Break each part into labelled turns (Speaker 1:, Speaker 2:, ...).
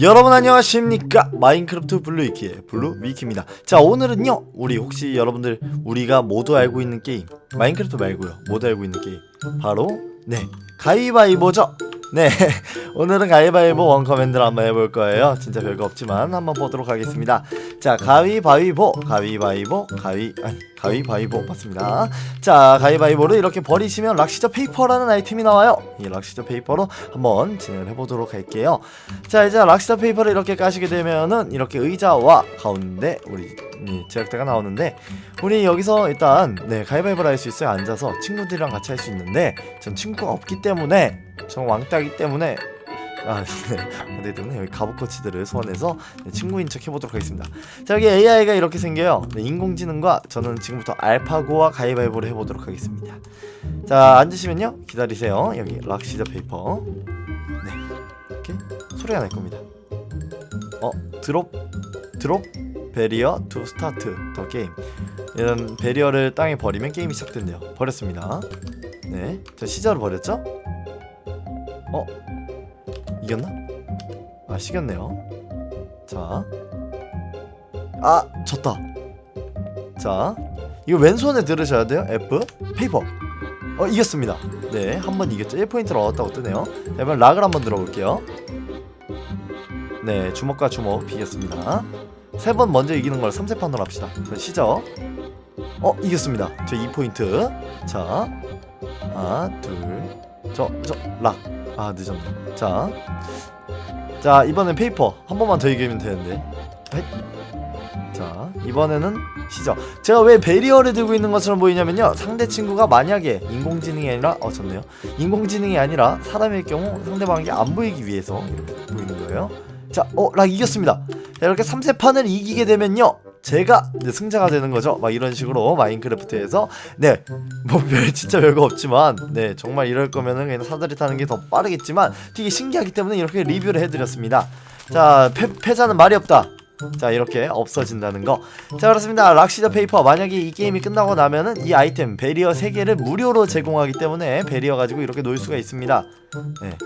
Speaker 1: 여러분 안녕하십니까? 마인크래프트 블루위키의 블루위키입니다. 자 오늘은요 우리 혹시 여러분들 우리가 모두 알고 있는 게임 마인크래프트 말고요 모두 알고 있는 게임 바로 네 가위바위보죠? 네 오늘은 가위바위보 원커맨드를 한번 해볼 거예요. 진짜 별거 없지만 한번 보도록 하겠습니다. 자 가위바위보 가위바위보 가위 아니 가위바위보. 맞습니다. 자 가위바위보를 이렇게 버리시면 락시저 페이퍼라는 아이템이 나와요. 이 락시저 페이퍼로 한번 진행을 해보도록 할게요. 자 이제 락시저 페이퍼를 이렇게 까시게 되면은 이렇게 의자와 가운데 우리 이 제작대가 나오는데 우리 여기서 일단 네 가위바위보를 할 수 있어요. 앉아서 친구들이랑 같이 할 수 있는데 전 친구가 없기 때문에 전 왕따기 때문에 아, 네. 어디 때문에 여기 가부코치들을 소환해서 네, 친구인 척 해보도록 하겠습니다. 자, 여기 AI가 이렇게 생겨요. 네, 인공지능과 저는 지금부터 알파고와 가위바위보를 해보도록 하겠습니다. 자, 앉으시면요. 기다리세요. 여기 락시저 페이퍼. 네. 이렇게 소리가 날 겁니다. 어, 드롭, 드롭, 베리어 투 스타트 더 게임. 이런 베리어를 땅에 버리면 게임이 시작된대요. 버렸습니다. 네. 자, 시저를 버렸죠? 어? 이겼나? 아 시켰네요. 자. 아 졌다. 자 이거 왼손에 들으셔야 돼요. F 페이퍼. 어 이겼습니다. 네 한 번 이겼죠. 1포인트를 얻었다고 뜨네요. 자, 이번 락을 한번 들어볼게요. 네 주먹과 주먹 비겼습니다. 세 번 먼저 이기는 걸 3세판으로 합시다. 자, 시작. 어 이겼습니다. 저 2포인트. 자 하나 둘 저 저 락. 아 늦었네. 자, 자 이번엔 페이퍼. 한 번만 더 이기면 되는데. 하잇. 자 이번에는 시저. 제가 왜 베리어를 들고 있는 것처럼 보이냐면요. 상대 친구가 만약에 인공지능이 아니라 어 졌네요. 인공지능이 아니라 사람일 경우 상대방에게 안 보이기 위해서 이렇게 보이는 거예요. 자 어 락 이겼습니다. 자, 이렇게 3세판을 이기게 되면요 제가 승자가 되는 거죠? 막 이런 식으로 마인크래프트에서. 네. 뭐 별 진짜 별거 없지만 네 정말 이럴 거면은 그냥 사다리 타는 게 더 빠르겠지만 되게 신기하기 때문에 이렇게 리뷰를 해드렸습니다. 자 패, 패자는 말이 없다. 자 이렇게 없어진다는 거 자 그렇습니다. 락시더 페이퍼 만약에 이 게임이 끝나고 나면은 이 아이템 베리어 3개를 무료로 제공하기 때문에 베리어 가지고 이렇게 놀 수가 있습니다. 네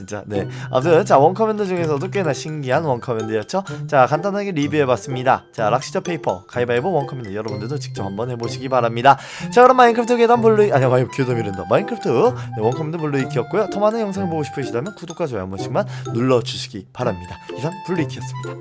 Speaker 1: 진짜. 네. 아무튼 자 원커맨드 중에서도 꽤나 신기한 원커맨드였죠? 자 간단하게 리뷰해봤습니다. 자 락시저 페이퍼 가위바위보 원커맨드 여러분들도 직접 한번 해보시기 바랍니다. 자 그럼 마인크래프트 계단 블루이 아니 마이 교담이란다 마인크래프트. 네, 원커맨드 블루이키였고요. 더 많은 영상을 보고 싶으시다면 구독과 좋아요 한 번씩만 눌러주시기 바랍니다. 이상 블루이키였습니다